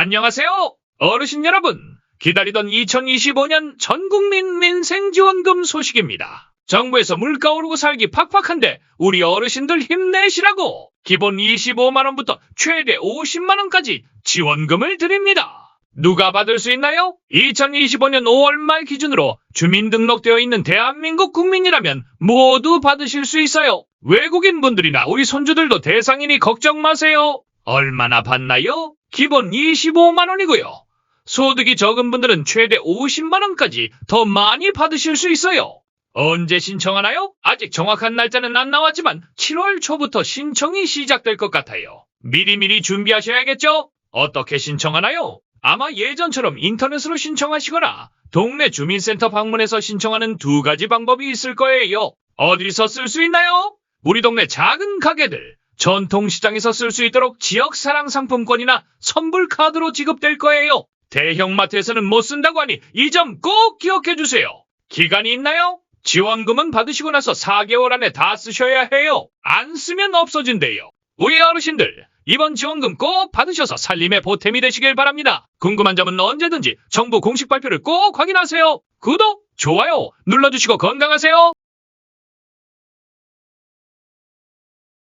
안녕하세요. 어르신 여러분. 기다리던 2025년 전국민 민생지원금 소식입니다. 정부에서 물가 오르고 살기 팍팍한데 우리 어르신들 힘내시라고 기본 25만원부터 최대 50만원까지 지원금을 드립니다. 누가 받을 수 있나요? 2025년 5월 말 기준으로 주민등록되어 있는 대한민국 국민이라면 모두 받으실 수 있어요. 외국인 분들이나 우리 손주들도 대상이니 걱정 마세요. 얼마나 받나요? 기본 25만원이고요. 소득이 적은 분들은 최대 50만원까지 더 많이 받으실 수 있어요. 언제 신청하나요? 아직 정확한 날짜는 안 나왔지만 7월 초부터 신청이 시작될 것 같아요. 미리미리 준비하셔야겠죠? 어떻게 신청하나요? 아마 예전처럼 인터넷으로 신청하시거나 동네 주민센터 방문해서 신청하는 두 가지 방법이 있을 거예요. 어디서 쓸 수 있나요? 우리 동네 작은 가게들, 전통시장에서 쓸 수 있도록 지역사랑 상품권이나 선불 카드로 지급될 거예요. 대형마트에서는 못 쓴다고 하니 이 점 꼭 기억해 주세요. 기간이 있나요? 지원금은 받으시고 나서 4개월 안에 다 쓰셔야 해요. 안 쓰면 없어진대요. 우리 어르신들, 이번 지원금 꼭 받으셔서 살림의 보탬이 되시길 바랍니다. 궁금한 점은 언제든지 정부 공식 발표를 꼭 확인하세요. 구독, 좋아요 눌러주시고 건강하세요.